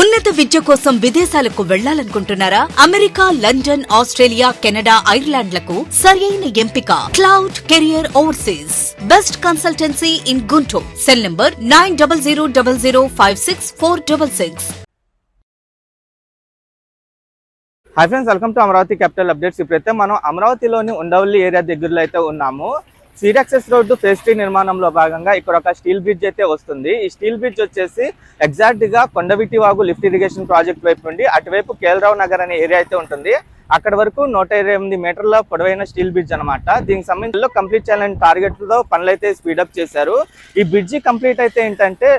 ఉన్నత విద్య కోసం విదేశాలకు వెళ్ళాలనుకుంటున్నారా? అమెరికా లండన్ ఆస్ట్రేలియా కెనడా ఐర్లాండ్లకు సరియైన ఎంపిక. Cloud career overseas. Best consultancy in Guntur. Cell number nine double zero double zero five six four double six. Hi friends welcome to Amaravati capital updates ఇప్పుడైతే మనం అమరావతిలోని ఉండవల్లి ఏరియా దగ్గరలో అయితే ఉన్నాము. Seed road phase three నిర్మాణంలో భాగంగా ఇక్కడ ఒక స్టీల్ బ్రిడ్జ్ అయితే వస్తుంది. ఈ స్టీల్ బ్రిడ్జ్ వచ్చేసి ఎగ్జాక్ట్గా కొండవిటి వాగు లిఫ్ట్ ఇరిగేషన్ ప్రాజెక్ట్ వైపు నుండి అటువైపు కేలరావు నగర్ అనే ఏరియా అయితే ఉంటుంది. అక్కడ వరకు నూట ఇరవై ఎనిమిది మీటర్ల పొడవైన స్టీల్ బ్రిడ్జ్ అనమాట దీనికి సంబంధించి కంప్లీట్ చేయాలని టార్గెట్లో పనులు అయితే స్పీడప్ చేశారు. ఈ బ్రిడ్జి కంప్లీట్ అయితే ఏంటంటే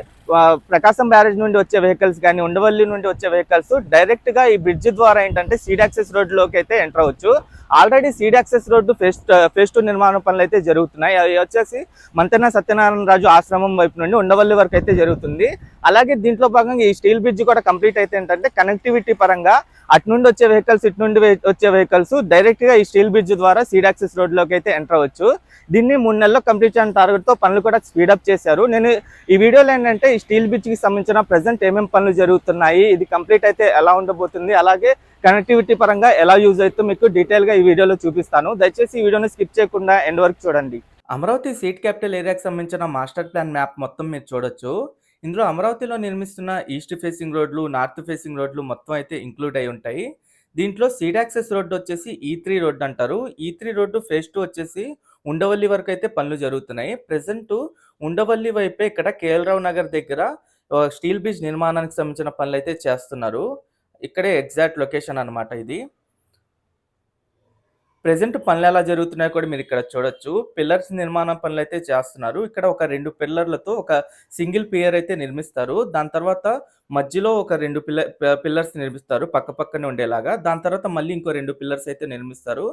ప్రకాశం బ్యారేజ్ నుండి వచ్చే వెహికల్స్ కానీ ఉండవల్లి నుండి వచ్చే వెహికల్స్ డైరెక్ట్గా ఈ బ్రిడ్జ్ ద్వారా ఏంటంటే సీడ్ యాక్సెస్ రోడ్లోకి అయితే ఎంటర్ అవ్వచ్చు. Already seed access road phase phase two నిర్మాణ పనులు అయితే జరుగుతున్నాయి. అవి వచ్చేసి మంతెన సత్యనారాయణ రాజు ఆశ్రమం వైపు నుండి ఉండవల్లి వరకు అయితే జరుగుతుంది. అలాగే దీంట్లో భాగంగా ఈ స్టీల్ బ్రిడ్జ్ కూడా కంప్లీట్ అయితే ఏంటంటే కనెక్టివిటీ పరంగా అటు నుండి వచ్చే వెహికల్స్ ఇటు నుండి వచ్చే వెహికల్స్ డైరెక్ట్గా ఈ స్టీల్ బ్రిడ్జ్ ద్వారా సీడ్ యాక్సెస్ రోడ్లోకి అయితే ఎంటర్ అవ్వచ్చు. దీన్ని మూడు నెలల్లో కంప్లీట్ చేయడం టార్గెట్తో పనులు కూడా స్పీడప్ చేశారు. నేను ఈ వీడియోలో ఏంటంటే ఈ స్టీల్ బ్రిడ్జ్కి సంబంధించిన ప్రజెంట్ ఏమేమి పనులు జరుగుతున్నాయి ఇది కంప్లీట్ అయితే ఎలా ఉండబోతుంది అలాగే కనెక్టివిటీ పరంగా ఎలా యూజ్ అవుతుందో మీకు డీటెయిల్గా ఈ వీడియోలో చూపిస్తాను. దయచేసి ఈ వీడియోని స్కిప్ చేయకుండా ఎండ్ వరకు చూడండి. అమరావతి సీట్ క్యాపిటల్ ఏరియాకి సంబంధించిన మాస్టర్ ప్లాన్ మ్యాప్ మొత్తం మీరు చూడొచ్చు. ఇందులో అమరావతిలో నిర్మిస్తున్న ఈస్ట్ ఫేసింగ్ రోడ్లు నార్త్ ఫేసింగ్ రోడ్లు మొత్తం అయితే ఇంక్లూడ్ అయి ఉంటాయి. దీంట్లో సీడ్ యాక్సెస్ రోడ్డు వచ్చేసి ఈ త్రీ రోడ్ అంటారు. E E three road phase two వచ్చేసి ఉండవల్లి వరకు అయితే పనులు జరుగుతున్నాయి. ప్రెసెంట్ ఉండవల్లి వైపే ఇక్కడ కేఎల్రావు నగర్ దగ్గర స్టీల్ బ్రిడ్జ్ నిర్మాణానికి సంబంధించిన పనులు అయితే చేస్తున్నారు. ఇక్కడే ఎగ్జాక్ట్ లొకేషన్ అన్నమాట ఇది. ప్రెసెంట్ పనులు ఎలా జరుగుతున్నాయో కూడా మీరు ఇక్కడ చూడొచ్చు. పిల్లర్స్ నిర్మాణ పనులు అయితే చేస్తున్నారు. ఇక్కడ ఒక రెండు పిల్లర్లతో ఒక సింగిల్ పియర్ అయితే నిర్మిస్తారు. దాని తర్వాత మధ్యలో ఒక రెండు పిల్లర్ పిల్లర్స్ నిర్మిస్తారు. పక్క పక్కనే ఉండేలాగా. దాని తర్వాత మళ్ళీ ఇంకో రెండు పిల్లర్స్ అయితే నిర్మిస్తారు.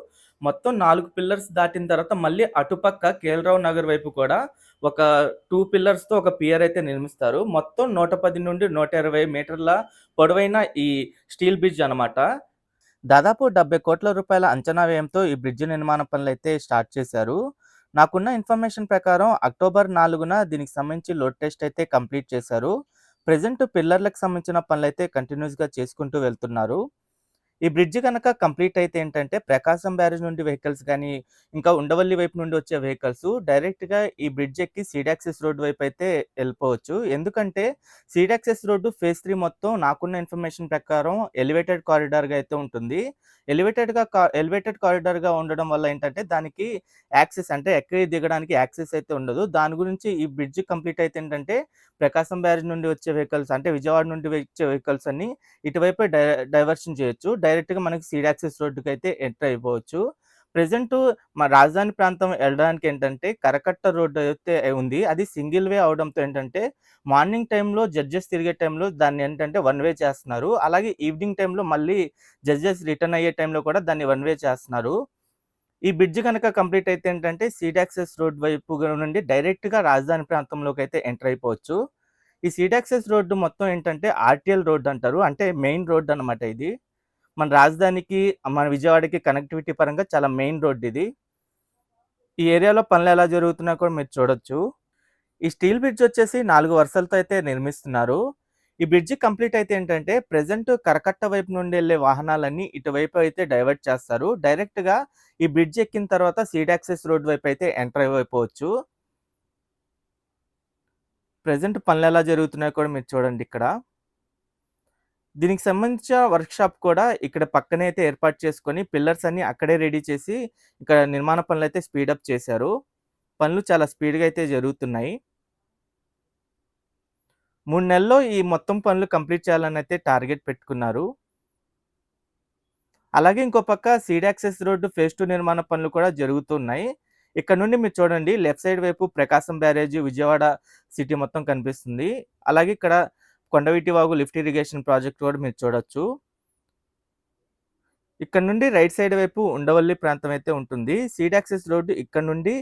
మొత్తం నాలుగు పిల్లర్స్ దాటిన తర్వాత మళ్ళీ అటుపక్క కేలరావు నగర్ వైపు కూడా ఒక టూ పిల్లర్స్తో ఒక పియర్ అయితే నిర్మిస్తారు. మొత్తం నూట పది నుండి నూట ఇరవై మీటర్ల పొడవైన ఈ స్టీల్ బ్రిడ్జ్ అన్నమాట. దాదాపు డెబ్బై కోట్ల రూపాయల అంచనా వ్యయంతో ఈ బ్రిడ్జ్ నిర్మాణ పనులు అయితే స్టార్ట్ చేశారు. నాకున్న ఇన్ఫర్మేషన్ ప్రకారం అక్టోబర్ నాలుగున దీనికి సంబంధించి లోడ్ టెస్ట్ అయితే కంప్లీట్ చేశారు. ప్రజెంట్ పిల్లర్లకు సంబంధించిన పనులు అయితే కంటిన్యూస్గా చేసుకుంటూ వెళ్తున్నారు. ఈ బ్రిడ్జ్ కనుక కంప్లీట్ అయితే ఏంటంటే ప్రకాశం బ్యారేజ్ నుండి వెహికల్స్ కానీ ఇంకా ఉండవల్లి వైపు నుండి వచ్చే వెహికల్స్ డైరెక్ట్గా ఈ బ్రిడ్జ్ ఎక్కి సీడాక్సెస్ రోడ్ వైపు అయితే వెళ్ళిపోవచ్చు. ఎందుకంటే సీడాక్సెస్ రోడ్డు ఫేజ్ త్రీ మొత్తం నాకున్న ఇన్ఫర్మేషన్ ప్రకారం ఎలివేటెడ్ కారిడార్గా అయితే ఉంటుంది. ఎలివేటెడ్గా ఎలివేటెడ్ కారిడార్గా ఉండడం వల్ల ఏంటంటే దానికి యాక్సెస్ అంటే ఎక్కడి దిగడానికి యాక్సెస్ అయితే ఉండదు. దాని గురించి ఈ బ్రిడ్జ్ కంప్లీట్ అయితే ఏంటంటే ప్రకాశం బ్యారేజ్ నుండి వచ్చే వెహికల్స్ అంటే విజయవాడ నుండి వచ్చే వెహికల్స్ అన్ని ఇటువైపు డై డైవర్షన్ చేయొచ్చు. డైరెక్ట్గా మనకి సీడ్ యాక్సెస్ రోడ్డుకి అయితే ఎంటర్ అయిపోవచ్చు. ప్రజెంట్ మా రాజధాని ప్రాంతం వెళ్ళడానికి ఏంటంటే కరకట్ట రోడ్డు అయితే ఉంది. అది సింగిల్ వే అవడంతో ఏంటంటే మార్నింగ్ టైంలో జడ్జెస్ తిరిగే టైంలో దాన్ని ఏంటంటే వన్ వే చేస్తున్నారు. అలాగే ఈవినింగ్ టైంలో మళ్ళీ జడ్జెస్ రిటర్న్ అయ్యే టైంలో కూడా దాన్ని వన్ వే చేస్తున్నారు. ఈ బ్రిడ్జ్ కనుక కంప్లీట్ అయితే ఏంటంటే సీడ్ యాక్సెస్ రోడ్ వైపు నుండి డైరెక్ట్గా రాజధాని ప్రాంతంలోకి అయితే ఎంటర్ అయిపోవచ్చు. ఈ సీడ్ యాక్సెస్ రోడ్డు మొత్తం ఏంటంటే ఆర్టీఎల్ రోడ్ అంటారు. అంటే మెయిన్ రోడ్ అన్నమాట ఇది. మన రాజధానికి మన విజయవాడకి కనెక్టివిటీ పరంగా చాలా మెయిన్ రోడ్ ఇది. ఈ ఏరియాలో పనులు ఎలా జరుగుతున్నా కూడా మీరు చూడొచ్చు. ఈ స్టీల్ బ్రిడ్జ్ వచ్చేసి నాలుగు వరుసలతో అయితే నిర్మిస్తున్నారు. ఈ బ్రిడ్జ్ కంప్లీట్ అయితే ఏంటంటే ప్రెసెంట్ కరకట్ట వైపు నుండి వెళ్ళే వాహనాలన్నీ ఇటువైపు అయితే డైవర్ట్ చేస్తారు. డైరెక్ట్గా ఈ బ్రిడ్జ్ ఎక్కిన తర్వాత సీడ్ యాక్సెస్ రోడ్ వైపు అయితే ఎంటర్ అయిపోవచ్చు. ప్రెసెంట్ పనులు ఎలా జరుగుతున్నాయో కూడా మీరు చూడండి ఇక్కడ. దీనికి సంబంధించిన వర్క్షాప్ కూడా ఇక్కడ పక్కనే అయితే ఏర్పాటు చేసుకొని పిల్లర్స్ అన్ని అక్కడే రెడీ చేసి ఇక్కడ నిర్మాణ పనులు అయితే స్పీడప్ చేశారు. పనులు చాలా స్పీడ్గా అయితే జరుగుతున్నాయి. మూడు నెలల్లో ఈ మొత్తం పనులు కంప్లీట్ చేయాలని అయితే టార్గెట్ పెట్టుకున్నారు. అలాగే ఇంకో పక్క seed access road phase two నిర్మాణ పనులు కూడా జరుగుతున్నాయి. ఇక్కడ నుండి మీరు చూడండి లెఫ్ట్ సైడ్ వైపు ప్రకాశం బ్యారేజ్ విజయవాడ సిటీ మొత్తం కనిపిస్తుంది. అలాగే ఇక్కడ Kondaveeti Vagu lift irrigation project కూడా మీరు చూడొచ్చు. ఇక్కడ నుండి రైట్ సైడ్ వైపు ఉండవల్లి ప్రాంతం అయితే ఉంటుంది. సీడ్ యాక్సెస్ రోడ్డు ఇక్కడ నుండి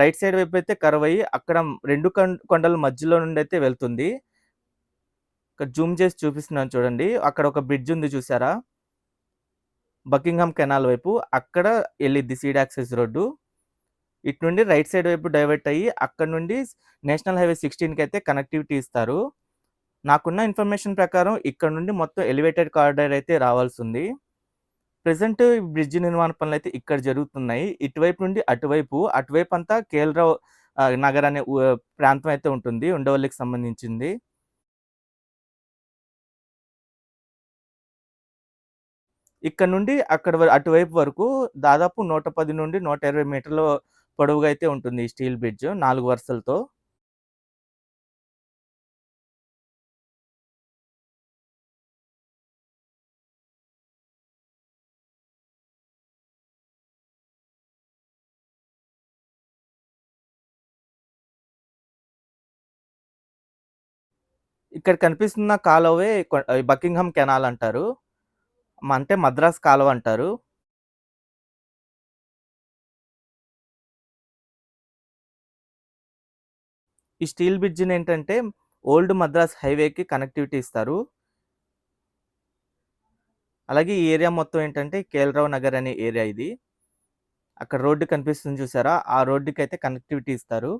రైట్ సైడ్ వైపు అయితే కర్వ్ అయ్యి అక్కడ రెండు కొండల మధ్యలో నుండి అయితే వెళ్తుంది. ఇక్కడ జూమ్ చేసి చూపిస్తున్నాను చూడండి. అక్కడ ఒక బ్రిడ్జ్ ఉంది చూసారా? బకింగ్హామ్ కెనాల్ వైపు అక్కడ వెళ్ళిద్ది సీడ్ యాక్సెస్ రోడ్డు. ఇటు నుండి రైట్ సైడ్ వైపు డైవర్ట్ అయ్యి అక్కడ నుండి నేషనల్ హైవే సిక్స్టీన్కి అయితే కనెక్టివిటీ ఇస్తారు. నాకున్న ఇన్ఫర్మేషన్ ప్రకారం ఇక్కడ నుండి మొత్తం ఎలివేటెడ్ కారిడార్ అయితే రావాల్సి ఉంది ప్రజెంట్ బ్రిడ్జ్ నిర్మాణ పనులు అయితే ఇక్కడ జరుగుతున్నాయి. ఇటువైపు నుండి అటువైపు, అటువైపు అంతా కేలరావు నగర్ అనే ప్రాంతం అయితే ఉంటుంది. ఉండవల్లికి సంబంధించింది. ఇక్కడ నుండి అక్కడ వ అటువైపు వరకు దాదాపు 110-120 మీటర్ల పొడవుగా అయితే ఉంటుంది ఈ స్టీల్ బ్రిడ్జ్ నాలుగు వరుసలతో. ఇక్కడ కనిపిస్తున్న కాలువే కొ బకింగ్‌హామ్ కెనాల్ అంటారు. అంటే మద్రాస్ కాలువ అంటారు. ఈ స్టీల్ బ్రిడ్జినేంటంటే ఓల్డ్ మద్రాస్ హైవేకి కనెక్టివిటీ ఇస్తారు. అలాగే ఈ ఏరియా మొత్తం ఏంటంటే కేలరావు నగర్ అనే ఏరియా ఇది. అక్కడ రోడ్డు కనిపిస్తుంది చూసారా? ఆ రోడ్డుకి అయితే కనెక్టివిటీ ఇస్తారు.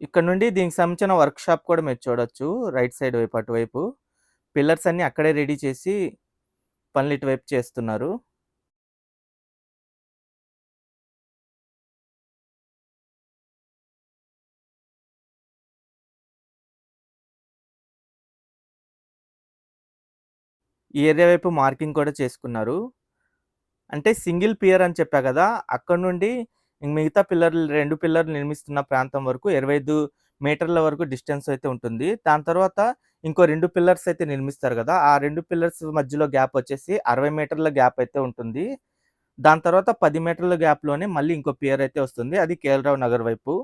ఇక్కడ నుండి దీనికి సంబంధించిన వర్క్‌షాప్ కూడా మీరు చూడొచ్చు. రైట్ సైడ్ వైపు అటువైపు. పిల్లర్స్ అన్నీ అక్కడే రెడీ చేసి పనులు ఇటువైపు చేస్తున్నారు. ఈ ఏరియా వైపు మార్కింగ్ కూడా చేసుకున్నారు. అంటే సింగిల్ పియర్ అని చెప్పా కదా అక్కడ నుండి మిగతా పిల్లర్లు రెండు పిల్లర్లు నిర్మిస్తున్న ప్రాంతం వరకు 25 మీటర్ల వరకు డిస్టెన్స్ అయితే ఉంటుంది. దాని తర్వాత ఇంకో రెండు పిల్లర్స్ అయితే నిర్మిస్తారు కదా ఆ రెండు పిల్లర్స్ మధ్యలో గ్యాప్ వచ్చేసి 60 మీటర్ల గ్యాప్ అయితే ఉంటుంది. దాని తర్వాత పది మీటర్ల గ్యాప్‌లోనే మళ్ళీ ఇంకో పియర్ అయితే వస్తుంది. అది కేఎల్‌రావు నగర్ వైపు.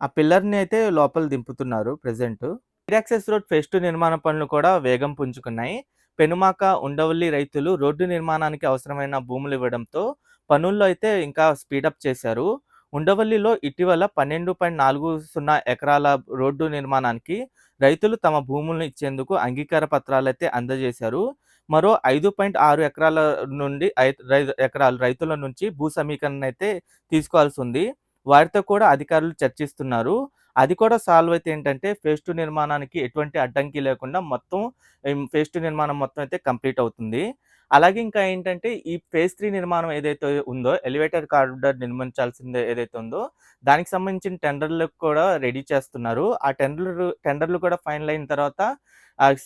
ఆ పిల్లర్‌ని అయితే లోపల దింపుతున్నారు present air access road phase two నిర్మాణ పనులు కూడా వేగం పుంజుకున్నాయి. పెనుమాక, ఉండవల్లి రైతులు రోడ్డు నిర్మాణానికి అవసరమైన భూములు ఇవ్వడంతో పనుల్లో అయితే ఇంకా స్పీడప్ చేశారు. ఉండవల్లిలో ఇటీవల 12.40 ఎకరాల రోడ్డు నిర్మాణానికి రైతులు తమ భూములను ఇచ్చేందుకు అంగీకార పత్రాలు అయితే అందజేశారు. మరో 5.6 ఎకరాల నుండి ఎకరాలు రైతుల నుంచి భూ సమీకరణ అయితే తీసుకోవాల్సి ఉంది. వారితో కూడా అధికారులు చర్చిస్తున్నారు. అది కూడా సాల్వ్ అయితే ఏంటంటే ఫేజ్ టూ నిర్మాణానికి ఎటువంటి అడ్డంకి లేకుండా మొత్తం ఫేస్ ఫేజ్ 2 నిర్మాణం మొత్తం అయితే కంప్లీట్ అవుతుంది. అలాగే ఇంకా ఏంటంటే ఈ ఫేజ్ త్రీ నిర్మాణం ఏదైతే ఉందో ఎలివేటెడ్ కారిడార్ నిర్మించాల్సింది ఏదైతే ఉందో దానికి సంబంధించిన టెండర్‌లకు కూడా రెడీ చేస్తున్నారు. ఆ టెండర్‌లు టెండర్‌లు కూడా ఫైనల్ అయిన తర్వాత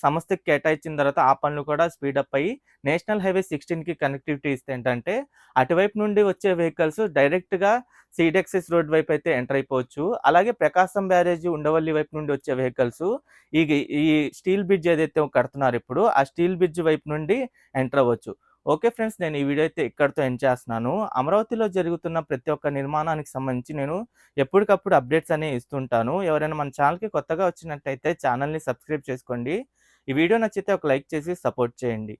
సంస్థకి కేటాయించిన తర్వాత ఆ పనులు కూడా స్పీడప్ అయ్యి నేషనల్ హైవే 16కి కనెక్టివిటీ ఇస్తే ఏంటంటే అటువైపు నుండి వచ్చే వెహికల్స్ డైరెక్ట్‌గా సీడెక్సెస్ రోడ్ వైపు అయితే ఎంటర్ అయిపోవచ్చు. అలాగే ప్రకాశం బ్యారేజ్, ఉండవల్లి వైపు నుండి వచ్చే వెహికల్స్ ఈ ఈ స్టీల్ బ్రిడ్జ్ ఏదైతే కడుతున్నారు ఇప్పుడు ఆ స్టీల్ బ్రిడ్జ్ వైపు నుండి ఎంటర్ అవ్వచ్చు. ఓకే ఫ్రెండ్స్ నేను ఈ వీడియో అయితే ఇక్కడితో ఎండ్ చేస్తున్నాను. అమరావతిలో జరుగుతున్న ప్రతి ఒక్క నిర్మాణానికి సంబంధించి నేను ఎప్పటికప్పుడు అప్డేట్స్ అనేవి ఇస్తుంటాను. ఎవరైనా మన ఛానల్‌కి కొత్తగా వచ్చినట్టయితే ఛానల్‌ని సబ్స్క్రైబ్ చేసుకోండి. ఈ వీడియో నచ్చితే ఒక లైక్ చేసి సపోర్ట్ చేయండి.